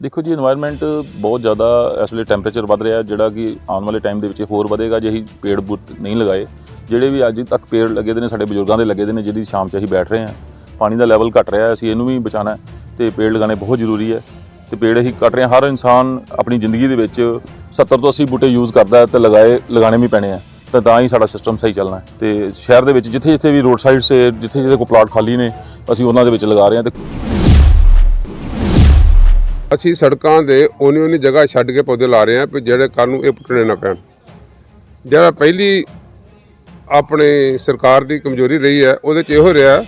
ਦੇਖੋ ਜੀ এনवायरमेंट ਬਹੁਤ ਜ਼ਿਆਦਾ ਇਸ ਵੇਲੇ ਟੈਂਪਰੇਚਰ ਵੱਧ ਰਿਹਾ, ਜਿਹੜਾ ਕਿ ਆਉਣ ਵਾਲੇ ਟਾਈਮ ਦੇ ਵਿੱਚ ਹੋਰ ਵਧੇਗਾ, ਜੇ ਅਸੀਂ ਪੇੜ ਬੂਟ ਨਹੀਂ ਲਗਾਏ। ਜਿਹੜੇ ਵੀ ਅੱਜ ਤੱਕ ਪੇੜ ਲੱਗੇ ਦੇ ਨੇ, ਸਾਡੇ ਬਜ਼ੁਰਗਾਂ ਦੇ ਲੱਗੇ ਦੇ ਨੇ, ਜਿਹੜੀ ਸ਼ਾਮ 'ਚ ਅਸੀਂ ਬੈਠ ਰਹੇ ਹਾਂ, ਪਾਣੀ ਦਾ ਲੈਵਲ ਘਟ ਰਿਹਾ ਅਸੀਂ ਇਹਨੂੰ ਵੀ ਬਚਾਣਾ ਤੇ ਪੇੜ ਲਗਾਣੇ ਬਹੁਤ ਜ਼ਰੂਰੀ ਹੈ। ਤੇ ਪੇੜ ਅਸੀਂ ਕੱਟ ਰਹੇ ਹਾਂ, ਹਰ ਇਨਸਾਨ ਆਪਣੀ ਜ਼ਿੰਦਗੀ ਦੇ ਵਿੱਚ 70 ਤੋਂ 80 ਬੂਟੇ ਯੂਜ਼ ਕਰਦਾ ਤੇ ਲਗਾਏ ਲਗਾਣੇ ਵੀ ਪੈਣੇ ਆ। ਤਾਂ ਤਾਂ ਹੀ ਸਾਡਾ ਸਿਸਟਮ ਸਹੀ ਚੱਲਣਾ ਤੇ ਸ਼ਹਿਰ ਦੇ ਵਿੱਚ ਜਿੱਥੇ ਜਿੱਥੇ ਵੀ ਰੋਡ ਸਾਈਡ ਸੇ ਜਿੱਥੇ ਜਿੱਥੇ ਕੋਈ ਪਲਾਟ ਖਾਲੀ ਨੇ, ਅਸੀਂ ਉਹਨਾਂ ਦੇ ਵਿੱਚ ਲਗਾ ਰਹੇ ਹਾਂ ਤੇ ਅਸੀਂ ਸੜਕਾਂ ਦੇ ਓਨੀ ਓਨੀ ਜਗ੍ਹਾ ਛੱਡ ਕੇ ਪੌਦੇ ਲਾ ਰਹੇ ਹਾਂ ਵੀ ਜਿਹੜੇ ਕੱਲ ਨੂੰ ਇਹ ਪੁੱਟਣੇ ਨਾ ਪੈਣ। ਜਿਹੜਾ ਪਹਿਲੀ ਆਪਣੇ ਸਰਕਾਰ ਦੀ ਕਮਜ਼ੋਰੀ ਰਹੀ ਹੈ, ਉਹਦੇ ਚ ਇਹੋ ਰਿਹਾ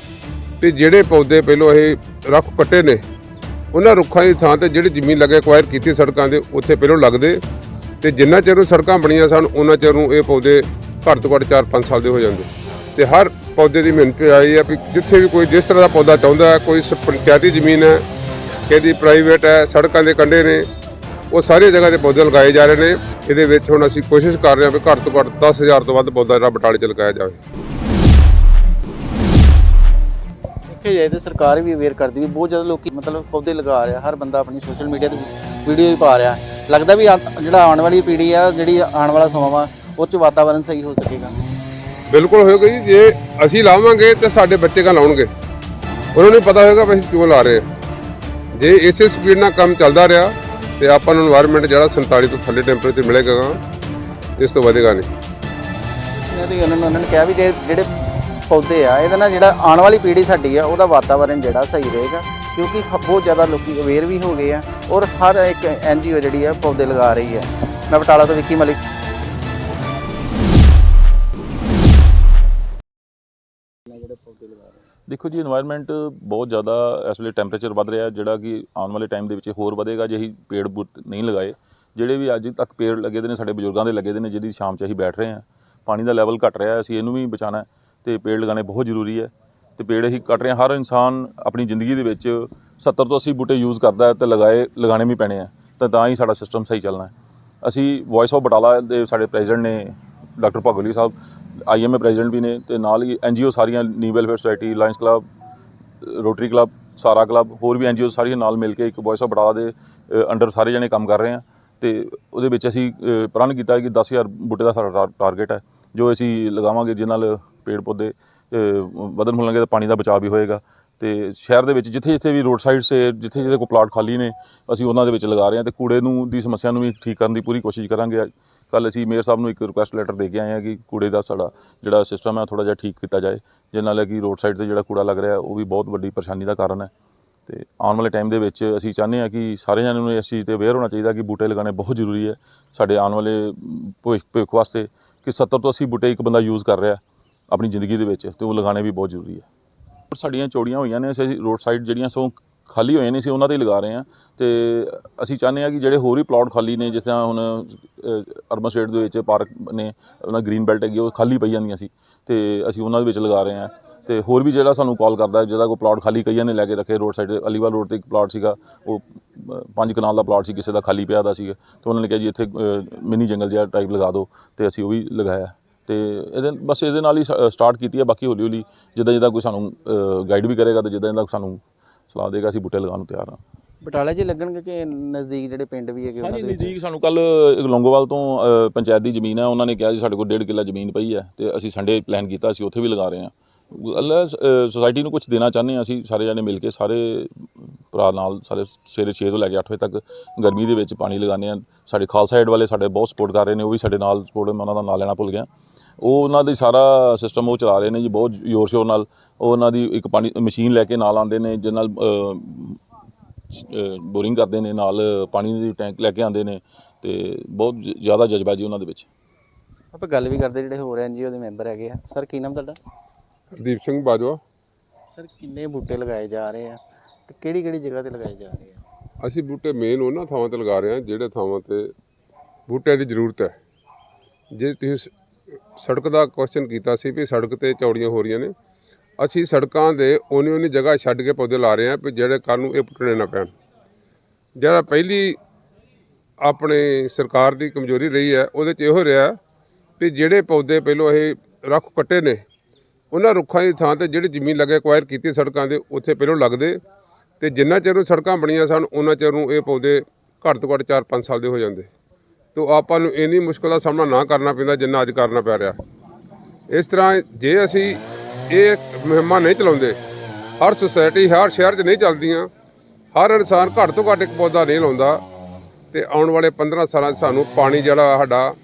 ਵੀ ਜਿਹੜੇ ਪੌਦੇ ਪਹਿਲੋਂ ਇਹ ਰੱਖ ਕੱਟੇ ਨੇ, ਉਹਨਾਂ ਰੁੱਖਾਂ ਦੀ ਥਾਂ ਤੇ ਜਿਹੜੀ ਜ਼ਮੀਨ ਲੱਗੇ ਐਕਵਾਇਰ ਕੀਤੀ ਸੜਕਾਂ ਦੇ, ਉੱਥੇ ਪਹਿਲੋਂ ਲੱਗਦੇ। ਤੇ ਜਿੰਨਾ ਚਿਰ ਨੂੰ ਸੜਕਾਂ ਬਣੀਆਂ ਸਨ, ਉਹਨਾਂ ਚਿਰ ਨੂੰ ਇਹ ਪੌਦੇ ਘੱਟ ਤੋਂ ਘੱਟ 4-5 ਸਾਲ ਦੇ ਹੋ ਜਾਂਦੇ। ਤੇ ਹਰ ਪੌਦੇ ਦੀ ਮਿਹਨਤ ਆਈ ਹੈ ਵੀ ਜਿੱਥੇ ਵੀ ਕੋਈ ਜਿਸ ਤਰ੍ਹਾਂ ਦਾ ਪੌਦਾ ਚਾਹੁੰਦਾ ਕੋਈ ਸ- ਪੰਚਾਇਤੀ ਜ਼ਮੀਨ ਹੈ ਕਿਹਦੀ ਪ੍ਰਾਈਵੇਟ ਹੈ ਸੜਕਾਂ ਦੇ ਕੰਢੇ ਨੇ ਉਹ ਸਾਰੀਆਂ ਜਗ੍ਹਾ ਤੇ ਪੌਦੇ ਲਗਾਏ ਜਾ ਰਹੇ ਨੇ। ਇਹਦੇ ਵਿੱਚ ਹੁਣ ਅਸੀਂ ਕੋਸ਼ਿਸ਼ ਕਰ ਰਹੇ ਹਾਂ ਵੀ ਘੱਟ ਤੋਂ ਘੱਟ 10000 ਤੋਂ ਵੱਧ ਪੌਦਾ ਜਿਹੜਾ ਬਟਾਲੇ ਚ ਲਗਾਇਆ ਜਾਵੇ। ਦੇਖਿਆ ਜਾਏ ਤਾਂ ਸਰਕਾਰ ਵੀ ਅਵੇਅਰ ਕਰਦੀ ਵੀ ਬਹੁਤ ਜ਼ਿਆਦਾ ਲੋਕੀ ਮਤਲਬ ਪੌਦੇ ਲਗਾ ਰਿਹਾ ਹਰ ਬੰਦਾ ਆਪਣੀ ਸੋਸ਼ਲ ਮੀਡੀਆ ਤੇ ਵੀਡੀਓ ਵੀ ਪਾ ਰਿਹਾ। ਲੱਗਦਾ ਵੀ ਜਿਹੜਾ ਆਉਣ ਵਾਲੀ ਪੀੜ੍ਹੀ ਆ ਜਿਹੜੀ ਆਉਣ ਵਾਲਾ ਸਮਾਂ ਵਾ ਉਹ ਚ ਵਾਤਾਵਰਣ ਸਹੀ ਹੋ ਸਕੇਗਾ। ਬਿਲਕੁਲ ਹੋਏਗਾ ਜੀ ਜੇ ਅਸੀਂ ਲਾਵਾਂਗੇ ਤੇ ਸਾਡੇ ਬੱਚੇ ਕਾ ਲਾਉਣਗੇ ਉਹਨਾਂ ਨੂੰ ਪਤਾ ਹੋਏਗਾ ਵੀ ਅਸੀਂ ਕਿਉਂ ਲਾ ਰਹੇ ਹਾਂ। ਜੇ ਇਸੇ ਸਪੀਡ ਨਾਲ ਕੰਮ ਚੱਲਦਾ ਰਿਹਾ ਤੇ ਆਪਾਂ ਨੂੰ এনवायरमेंट ਜਿਹੜਾ 47 ਤੋਂ ਥੱਲੇ ਟੈਂਪਰੇਚਰ ਮਿਲੇਗਾ ਇਸ ਤੋਂ ਵਧੇਗਾ ਨਹੀਂ। ਇਹਨਾਂ ਉਹਨਾਂ ਨੇ ਉਹਨਾਂ ਨੇ ਕਿਹਾ ਵੀ ਜਿਹੜੇ ਜਿਹੜੇ ਪੌਦੇ ਆ, ਇਹਦੇ ਨਾਲ ਜਿਹੜਾ ਆਉਣ ਵਾਲੀ ਪੀੜ੍ਹੀ ਸਾਡੀ ਆ, ਉਹਦਾ ਵਾਤਾਵਰਨ ਜਿਹੜਾ ਸਹੀ ਰਹੇਗਾ, ਕਿਉਂਕਿ ਬਹੁਤ ਜ਼ਿਆਦਾ ਲੋਕੀ ਅਵੇਅਰ ਵੀ ਹੋ ਗਏ ਆ ਔਰ ਹਰ ਇੱਕ ਐਨਜੀਓ ਜਿਹੜੀ ਆ, ਪੌਦੇ ਲਗਾ ਰਹੀ ਆ। ਮੈਂ ਬਟਾਲਾ ਤੋਂ ਵਿੱਕੀ ਮਲਿਕ। ਨਾਲ ਜਿਹੜੇ ਪੌਦੇ ਲਗਾ ਰਹੇ ਹੋ? ਦੇਖੋ ਜੀ এনवायरमेंट ਬਹੁਤ ਜ਼ਿਆਦਾ ਇਸ ਵੇਲੇ ਟੈਂਪਰੇਚਰ ਵੱਧ ਰਿਹਾ ਜਿਹੜਾ ਕਿ ਆਉਣ ਵਾਲੇ ਟਾਈਮ ਦੇ ਵਿੱਚ ਹੋਰ ਵਧੇਗਾ, ਜੇ ਅਸੀਂ ਪੇੜ ਬੂਟ ਨਹੀਂ ਲਗਾਏ। ਜਿਹੜੇ ਵੀ ਅੱਜ ਤੱਕ ਪੇੜ ਲੱਗੇ ਦੇ ਨੇ, ਸਾਡੇ ਬਜ਼ੁਰਗਾਂ ਦੇ ਲੱਗੇ ਦੇ ਨੇ, ਜਿਹਦੀ ਸ਼ਾਮ 'ਚ ਅਸੀਂ ਬੈਠ ਰਹੇ ਹਾਂ। ਪਾਣੀ ਦਾ ਲੈਵਲ ਘਟ ਰਿਹਾ ਅਸੀਂ ਇਹਨੂੰ ਵੀ ਬਚਾਣਾ ਤੇ ਪੇੜ ਲਗਾਣੇ ਬਹੁਤ ਜ਼ਰੂਰੀ ਹੈ। ਤੇ ਪੇੜ ਅਸੀਂ ਕੱਟ ਰਹੇ ਹਰ ਇਨਸਾਨ ਆਪਣੀ ਜ਼ਿੰਦਗੀ ਦੇ ਵਿੱਚ 70 ਤੋਂ 80 ਬੂਟੇ ਯੂਜ਼ ਕਰਦਾ ਹੈ ਤੇ ਲਗਾਏ ਲਗਾਣੇ ਵੀ ਪੈਣੇ ਆ। ਤਾਂ ਤਾਂ ਹੀ ਸਾਡਾ ਸਿਸਟਮ ਸਹੀ ਚੱਲਣਾ ਹੈ। ਅਸੀਂ ਵੌਇਸ ਆਫ ਬਟਾਲਾ ਦੇ ਸਾਡੇ ਪ੍ਰੈਜ਼ੀਡੈਂਟ ਨੇ doctor Bhagoli Sahib IMA president ਵੀ ਨੇ ਤੇ ਨਾਲ ਹੀ ਐਨਜੀਓ ਸਾਰੀਆਂ ਨੀ welfare society lions club, rotary club, ਸਾਰਾ ਕਲੱਬ, ਹੋਰ ਵੀ ਐਨਜੀਓ ਸਾਰੀਆਂ ਨਾਲ ਮਿਲ ਕੇ ਇੱਕ ਵੌਇਸ ਆਫ ਬਟਾਲਾ ਦੇ ਅੰਡਰ ਸਾਰੇ ਜਣੇ ਕੰਮ ਕਰ ਰਹੇ ਆ ਤੇ ਉਹਦੇ ਵਿੱਚ ਅਸੀਂ ਪ੍ਰਣ ਕੀਤਾ ਹੈ ਕਿ 10000 ਬੂਟੇ ਦਾ ਸਾਡਾ ਟਾਰਗੇਟ ਹੈ, ਜੋ ਅਸੀਂ ਲਗਾਵਾਂਗੇ ਜਿਸ ਨਾਲ ਪੇੜ ਪੌਦੇ ਵਧਣ ਫੁੱਲਣਗੇ ਤਾਂ ਪਾਣੀ ਦਾ ਬਚਾਅ ਵੀ ਹੋਏਗਾ ਤੇ ਸ਼ਹਿਰ ਦੇ ਵਿੱਚ ਜਿੱਥੇ ਜਿੱਥੇ ਵੀ ਰੋਡ ਸਾਈਡ ਸੇ ਜਿੱਥੇ ਜਿੱਥੇ ਕੋਈ ਪਲਾਟ ਖਾਲੀ ਨੇ, ਅਸੀਂ ਉਹਨਾਂ ਦੇ ਵਿੱਚ ਲਗਾ ਰਹੇ ਹਾਂ ਤੇ ਕੂੜੇ ਨੂੰ, ਦੀ ਸਮੱਸਿਆ ਨੂੰ ਵੀ ਠੀਕ ਕਰਨ ਦੀ ਪੂਰੀ ਕੋਸ਼ਿਸ਼ ਕਰਾਂਗੇ। ਕੱਲ ਅਸੀਂ ਮੇਅਰ ਸਾਹਿਬ ਨੂੰ ਇੱਕ ਰਿਕੁਐਸਟ ਲੈਟਰ ਦੇ ਕੇ ਆਏ ਹਾਂ ਕਿ ਕੂੜੇ ਦਾ ਸਾਡਾ ਜਿਹੜਾ ਸਿਸਟਮ ਹੈ ਥੋੜਾ ਜਿਹਾ ਠੀਕ ਕੀਤਾ ਜਾਏ। ਜਿਹਦੇ ਨਾਲ ਕਿ ਰੋਡ ਸਾਈਡ ਤੇ ਜਿਹੜਾ ਕੂੜਾ ਲੱਗ ਰਿਹਾ, ਉਹ ਵੀ ਬਹੁਤ ਵੱਡੀ ਪਰੇਸ਼ਾਨੀ ਦਾ ਕਾਰਨ ਹੈ। ਤੇ ਆਉਣ ਵਾਲੇ ਟਾਈਮ ਦੇ ਵਿੱਚ ਅਸੀਂ ਚਾਹੁੰਦੇ ਹਾਂ ਕਿ ਸਾਰੇ ਜਣਿਆਂ ਨੂੰ ਇਸ ਚੀਜ਼ ਤੇ ਅਵੇਅਰ ਹੋਣਾ ਚਾਹੀਦਾ ਕਿ ਬੂਟੇ ਲਗਾਉਣੇ ਬਹੁਤ ਜ਼ਰੂਰੀ ਹੈ। ਸਾਡੇ ਆਉਣ ਵਾਲੇ ਭਵਿੱਖ ਭਵਿੱਖ ਵਾਸਤੇ ਕਿ 70 ਤੋਂ 80 ਬੂਟੇ ਇੱਕ ਬੰਦਾ ਯੂਜ਼ ਕਰ ਰਿਹਾ ਆਪਣੀ ਜ਼ਿੰਦਗੀ ਦੇ ਵਿੱਚ ਤੇ ਉਹ ਲਗਾਉਣੇ ਵੀ ਬਹੁਤ ਜ਼ਰੂਰੀ ਹੈ। ਸਾਡੀਆਂ ਚੋੜੀਆਂ ਹੋਈਆਂ ਨੇ, ਅਸੀਂ ਰੋਡ ਸਾਈਡ ਜਿਹੜੀਆਂ ਸੋ ਖਾਲੀ ਹੋਏ ਨੇ ਸੀ ਉਹਨਾਂ ਤੇ ਹੀ ਲਗਾ ਰਹੇ ਹਾਂ। ਤੇ ਅਸੀਂ ਚਾਹੁੰਦੇ ਹਾਂ ਕਿ ਜਿਹੜੇ ਹੋਰ ਵੀ ਪਲਾਟ ਖਾਲੀ ਨੇ ਜਿਸ ਤਰ੍ਹਾਂ ਹੁਣ ਅਰਬਨ ਸਟੇਟ ਦੇ ਵਿੱਚ ਪਾਰਕ ਨੇ ਉਹਨਾਂ ਗ੍ਰੀਨ ਬੈਲਟ ਹੈਗੀ ਉਹ ਖਾਲੀ ਪਈ ਜਾਂਦੀਆਂ ਸੀ। ਤੇ ਅਸੀਂ ਉਹਨਾਂ ਦੇ ਵਿੱਚ ਲਗਾ ਰਹੇ ਹਾਂ। ਤੇ ਹੋਰ ਵੀ ਜਿਹੜਾ ਸਾਨੂੰ ਕਾਲ ਕਰਦਾ ਹੈ, ਜਿਹਦਾ ਕੋਈ ਪਲਾਟ ਖਾਲੀ ਕਈਆਂ ਨੇ ਲੈ ਕੇ ਰੱਖੇ ਰੋਡ ਸਾਈਡ ਅਲੀਵਾਲ ਰੋਡ ਤੇ ਇੱਕ ਪਲਾਟ ਸੀਗਾ ਉਹ ਪੰਜ ਕਨਾਲ ਦਾ ਪਲਾਟ ਸੀ ਕਿਸੇ ਦਾ ਖਾਲੀ ਪਿਆ ਦਾ ਸੀਗਾ ਤੇ ਉਹਨਾਂ ਨੇ ਕਿਹਾ ਜੀ ਇੱਥੇ ਮਿੰਨੀ ਜੰਗਲ ਜਿਹਾ ਟਾਈਪ ਲਗਾ ਦਿਓ ਤੇ ਅਸੀਂ ਉਹ ਵੀ ਲਗਾਇਆ। ਤੇ ਇਹਦੇ ਬਸ ਇਹਦੇ ਨਾਲ ਹੀ ਸਟਾਰਟ ਕੀਤੀ ਹੈ ਬਾਕੀ ਹੌਲੀ ਹੌਲੀ ਜਿੱਦਾਂ ਜਿੱਦਾਂ ਕੋਈ ਸਾਨੂੰ ਗਾਈਡ ਵੀ ਕਰੇਗਾ ਤੇ ਜਿੱਦਾਂ ਜਿੱਦਾਂ ਸਾਨੂੰ ਸਲਾਹ ਦੇਗਾ ਅਸੀਂ ਬੂਟੇ ਲਗਾਉਣ ਨੂੰ ਤਿਆਰ ਹਾਂ। ਬਟਾਲੇ 'ਚ ਲੱਗਣਗੇ ਕਿ ਨਜ਼ਦੀਕ ਜਿਹੜੇ ਪਿੰਡ ਵੀ ਹੈਗੇ ਉਹਨਾਂ ਦੇ ਵਿੱਚ? ਨਜ਼ਦੀਕ ਸਾਨੂੰ ਕੱਲ ਲੌਂਗੋਵਾਲ ਤੋਂ ਪੰਚਾਇਤ ਦੀ ਜ਼ਮੀਨ ਹੈ ਉਹਨਾਂ ਨੇ ਕਿਹਾ ਜੀ ਸਾਡੇ ਕੋਲ ਡੇਢ ਕਿੱਲਾ ਜ਼ਮੀਨ ਪਈ ਹੈ ਤੇ ਅਸੀਂ ਸੰਡੇ ਪਲਾਨ ਕੀਤਾ ਅਸੀਂ ਉੱਥੇ ਵੀ ਲਗਾ ਰਹੇ ਹਾਂ। ਅੱਲਾ ਸੋਸਾਇਟੀ ਨੂੰ ਕੁਝ ਦੇਣਾ ਚਾਹੁੰਦੇ ਹਾਂ ਅਸੀਂ ਸਾਰੇ ਜਣੇ ਮਿਲ ਕੇ ਸਾਰੇ ਭਰਾ ਨਾਲ ਸਾਰੇ ਸਵੇਰੇ 6 ਤੋਂ ਲੈ ਕੇ 8 ਵਜੇ ਤੱਕ ਗਰਮੀ ਦੇ ਵਿੱਚ ਪਾਣੀ ਲਗਾਉਂਦੇ ਹਾਂ। ਸਾਡੇ ਖਾਲਸਾ ਏਡ ਵਾਲੇ ਸਾਡੇ ਬਹੁਤ ਸਪੋਰਟ ਕਰ ਰਹੇ ਨੇ ਉਹ ਵੀ ਸਾਡੇ ਨਾਲ ਸਪੋਰਟ ਮੈਂ ਉਹਨਾਂ ਦਾ ਨਾਂ ਲੈਣਾ ਭੁੱਲ ਗਿਆ। ਉਹ ਉਹਨਾਂ ਦੀ ਸਾਰਾ ਸਿਸਟਮ ਉਹ ਚਲਾ ਰਹੇ ਨੇ ਜੀ ਬਹੁਤ ਜ਼ੋਰ ਸ਼ੋਰ ਨਾਲ। ਉਹ ਉਹਨਾਂ ਦੀ ਇੱਕ ਪਾਣੀ ਮਸ਼ੀਨ ਲੈ ਕੇ ਨਾਲ ਆਉਂਦੇ ਨੇ ਜਿਹਦੇ ਨਾਲ ਬੋਰਿੰਗ ਕਰਦੇ ਨੇ ਨਾਲ ਪਾਣੀ ਦੀ ਟੈਂਕ ਲੈ ਕੇ ਆਉਂਦੇ ਨੇ ਤੇ ਬਹੁਤ ਜ਼ਿਆਦਾ ਜਜ਼ਬਾ ਜੀ ਉਹਨਾਂ ਦੇ ਵਿੱਚ। ਆਪਾਂ ਗੱਲ ਵੀ ਕਰਦੇ ਜਿਹੜੇ ਹੋਰ ਐਨਜੀਓ ਦੇ ਮੈਂਬਰ ਹੈਗੇ ਆ। ਸਰ ਕੀ ਨਾਮ ਤੁਹਾਡਾ? ਹਰਦੀਪ ਸਿੰਘ ਬਾਜਵਾ। ਸਰ ਕਿੰਨੇ ਬੂਟੇ ਲਗਾਏ ਜਾ ਰਹੇ ਆ ਤੇ ਕਿਹੜੀ ਕਿਹੜੀ ਜਗ੍ਹਾ ਤੇ ਲਗਾਏ ਜਾ ਰਹੇ ਆ? ਅਸੀਂ ਬੂਟੇ ਮੇਨ ਉਹਨਾਂ ਥਾਵਾਂ ਤੇ ਲਗਾ ਰਹੇ ਹਾਂ ਜਿਹੜੇ ਥਾਵਾਂ ਤੇ ਬੂਟਿਆਂ ਦੀ ਜ਼ਰੂਰਤ ਹੈ। ਜੇ ਤੁਸੀਂ ਸੜਕ ਦਾ ਕੁਐਸਚਨ ਕੀਤਾ ਸੀ ਵੀ ਸੜਕ ਤੇ ਚੌੜੀਆਂ ਹੋ ਰਹੀਆਂ ਨੇ। ਅਸੀਂ ਸੜਕਾਂ ਦੇ ਓਨੀ ਓਨੀ ਜਗ੍ਹਾ ਛੱਡ ਕੇ ਪੌਦੇ ਲਾ ਰਹੇ ਹਾਂ ਵੀ ਜਿਹੜੇ ਕੱਲ ਨੂੰ ਇਹ ਪੁੱਟਣੇ ਨਾ ਪੈਣ। ਜਿਹੜਾ ਪਹਿਲੀ ਆਪਣੇ ਸਰਕਾਰ ਦੀ ਕਮਜ਼ੋਰੀ ਰਹੀ ਹੈ, ਉਹਦੇ ਚ ਇਹੋ ਰਿਹਾ ਵੀ ਜਿਹੜੇ ਪੌਦੇ ਪਹਿਲੋਂ ਇਹ ਰੱਖ ਕੱਟੇ ਨੇ, ਉਹਨਾਂ ਰੁੱਖਾਂ ਦੀ ਥਾਂ ਤੇ ਜਿਹੜੀ ਜ਼ਮੀਨ ਲੱਗੇ ਐਕਵਾਇਰ ਕੀਤੀ ਸੜਕਾਂ ਦੇ, ਉੱਥੇ ਪਹਿਲੋਂ ਲੱਗਦੇ। ਤੇ ਜਿੰਨਾ ਚਿਰ ਨੂੰ ਸੜਕਾਂ ਬਣੀਆਂ ਸਨ, ਉਹਨਾਂ ਚਿਰ ਨੂੰ ਇਹ ਪੌਦੇ ਘੱਟ ਤੋਂ ਘੱਟ 4-5 ਸਾਲ ਦੇ ਹੋ ਜਾਂਦੇ। ਤੋ ਆਪਾਂ ਨੂੰ ਇੰਨੀ ਮੁਸ਼ਕਲ ਦਾ ਸਾਹਮਣਾ ਨਾ ਕਰਨਾ ਪੈਂਦਾ ਜਿੰਨਾ ਅੱਜ ਕਰਨਾ ਪੈ ਰਿਹਾ। ਇਸ ਤਰ੍ਹਾਂ ਜੇ ਅਸੀਂ ਇਹ ਮੁਹਿੰਮਾਂ ਨਹੀਂ ਚਲਾਉਂਦੇ, ਹਰ ਸੁਸਾਇਟੀ ਹਰ ਸ਼ਹਿਰ 'ਚ ਨਹੀਂ ਚੱਲਦੀਆਂ, ਹਰ ਇਨਸਾਨ ਘੱਟ ਤੋਂ ਘੱਟ ਇੱਕ ਪੌਦਾ ਨਹੀਂ ਲਾਉਂਦਾ ਤੇ ਆਉਣ ਵਾਲੇ 15 ਸਾਲਾਂ 'ਚ ਸਾਨੂੰ ਪਾਣੀ ਜਿਹੜਾ ਸਾਡਾ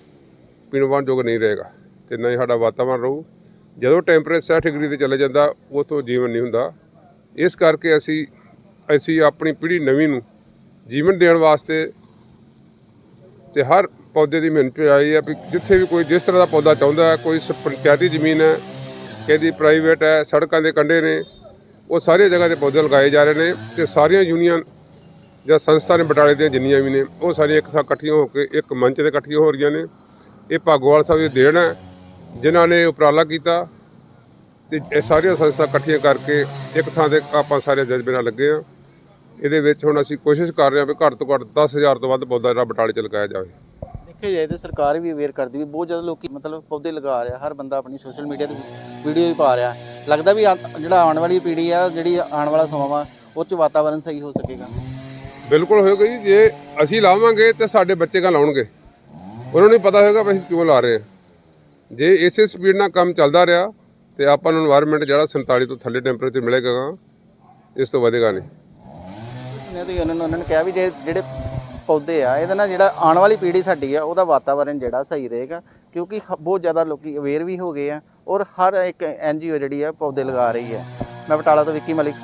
ਪੀਣ ਵਾਲਾ ਯੋਗ ਨਹੀਂ ਰਹੇਗਾ ਤੇ ਨਾ ਹੀ ਸਾਡਾ ਵਾਤਾਵਰਣ ਰਹੂ। ਜਦੋਂ ਟੈਂਪਰੇਚਰ 60 ਡਿਗਰੀ ਤੇ ਚਲੇ ਜਾਂਦਾ ਉਹ ਜੀਵਨ ਨਹੀਂ ਹੁੰਦਾ। ਇਸ ਕਰਕੇ ਅਸੀਂ ਅਸੀਂ ਆਪਣੀ ਪੀੜ੍ਹੀ ਨਵੀਂ ਨੂੰ ਜੀਵਨ ਦੇਣ ਵਾਸਤੇ ਤੇ ਹਰ ਪੌਦੇ ਦੀ ਮਿਹਨਤ ਆਈ ਹੈ ਵੀ ਜਿੱਥੇ ਵੀ ਕੋਈ ਜਿਸ ਤਰ੍ਹਾਂ ਦਾ ਪੌਦਾ ਚਾਹੁੰਦਾ ਹੈ, ਕੋਈ ਸ- ਪੰਚਾਇਤੀ ਜ਼ਮੀਨ ਹੈ, ਕਿਹਦੀ ਪ੍ਰਾਈਵੇਟ ਹੈ, ਸੜਕਾਂ ਦੇ ਕੰਢੇ ਨੇ, ਉਹ ਸਾਰੀਆਂ ਜਗ੍ਹਾ ਤੇ ਪੌਦੇ ਲਗਾਏ ਜਾ ਰਹੇ ਨੇ ਤੇ ਸਾਰੀਆਂ ਯੂਨੀਅਨ ਜਾਂ ਸੰਸਥਾ ਨੇ ਬਟਾਲੇ ਦੀਆਂ ਜਿੰਨੀਆਂ ਵੀ ਨੇ, ਉਹ ਸਾਰੀਆਂ ਇੱਕ ਥਾਂ ਇਕੱਠੀਆਂ ਹੋ ਕੇ ਇੱਕ ਮੰਚ ਤੇ ਇਕੱਠੀਆਂ ਹੋ ਰਹੀਆਂ ਨੇ। ਇਹ ਭਾਗੋਵਾਲ ਸਾਹਿਬ ਦੀ ਦੇਣ ਹੈ, ਜਿਨ੍ਹਾਂ ਨੇ ਉਪਰਾਲਾ ਕੀਤਾ ਤੇ ਇਹ ਸਾਰੀਆਂ ਸੰਸਥਾ ਇਕੱਠੀਆਂ ਕਰਕੇ ਇੱਕ ਥਾਂ ਤੇ ਆਪਾਂ ਸਾਰੇ ਜਜ਼ਬੇ ਨਾਲ ਲੱਗੇ ਆ ਇਹਦੇ ਵਿੱਚ ਹੁਣ ਅਸੀਂ ਕੋਸ਼ਿਸ਼ ਕਰ ਰਹੇ ਹਾਂ ਵੀ ਘੱਟ ਤੋਂ ਘੱਟ 10000 ਤੋਂ ਵੱਧ ਪੌਦਾ ਜਿਹੜਾ ਬਟਾਲੇ ਚ ਲਗਾਇਆ ਜਾਵੇ। ਦੇਖਿਆ ਜਾਏ ਤੇ ਸਰਕਾਰ ਵੀ ਅਵੇਅਰ ਕਰਦੀ ਵੀ ਬਹੁਤ ਜ਼ਿਆਦਾ ਲੋਕੀ ਮਤਲਬ ਪੌਦੇ ਲਗਾ ਰਿਹਾ ਹਰ ਬੰਦਾ ਆਪਣੀ ਸੋਸ਼ਲ ਮੀਡੀਆ ਤੇ ਵੀਡੀਓ ਹੀ ਪਾ ਰਿਹਾ। ਲੱਗਦਾ ਵੀ ਜਿਹੜਾ ਆਉਣ ਵਾਲੀ ਪੀੜ੍ਹੀ ਆ ਜਿਹੜੀ ਆਉਣ ਵਾਲਾ ਸਮਾਂ ਵਾ ਉਹ ਚ ਵਾਤਾਵਰਣ ਸਹੀ ਹੋ ਸਕੇਗਾ। ਬਿਲਕੁਲ ਹੋਏਗਾ ਜੀ ਜੇ ਅਸੀਂ ਲਾਵਾਂਗੇ ਤੇ ਸਾਡੇ ਬੱਚੇ ਕਾ ਲਾਉਣਗੇ ਉਹਨਾਂ ਨੂੰ ਪਤਾ ਹੋਏਗਾ ਵੀ ਅਸੀਂ ਕਿਉਂ ਲਾ ਰਹੇ ਹਾਂ। ਜੇ ਇਸੇ ਸਪੀਡ ਨਾਲ ਕੰਮ ਚੱਲਦਾ ਰਿਹਾ ਤੇ ਆਪਾਂ ਨੂੰ এনवायरमेंट ਜਿਹੜਾ 47 ਤੋਂ ਥੱਲੇ ਟੈਂਪਰੇਚਰ ਮਿਲੇਗਾ ਇਸ ਤੋਂ ਵਧੇਗਾ ਨਹੀਂ। ਨੇ ਤੇ ਉਹਨਾਂ ਨੂੰ ਉਹਨਾਂ ਨੇ ਕਿਹਾ ਵੀ ਜੇ ਜਿਹੜੇ ਪੌਦੇ ਆ, ਇਹਦੇ ਨਾਲ ਜਿਹੜਾ ਆਉਣ ਵਾਲੀ ਪੀੜ੍ਹੀ ਸਾਡੀ ਆ, ਉਹਦਾ ਵਾਤਾਵਰਣ ਜਿਹੜਾ ਸਹੀ ਰਹੇਗਾ, ਕਿਉਂਕਿ ਹ- ਬਹੁਤ ਜ਼ਿਆਦਾ ਲੋਕੀ ਅਵੇਅਰ ਵੀ ਹੋ ਗਏ ਆ ਔਰ ਹਰ ਇੱਕ ਐਨਜੀਓ ਜਿਹੜੀ ਆ ਪੌਦੇ ਲਗਾ ਰਹੀ ਹੈ ਮੈਂ ਬਟਾਲਾ ਤੋਂ ਵਿੱਕੀ ਮਲਿਕ।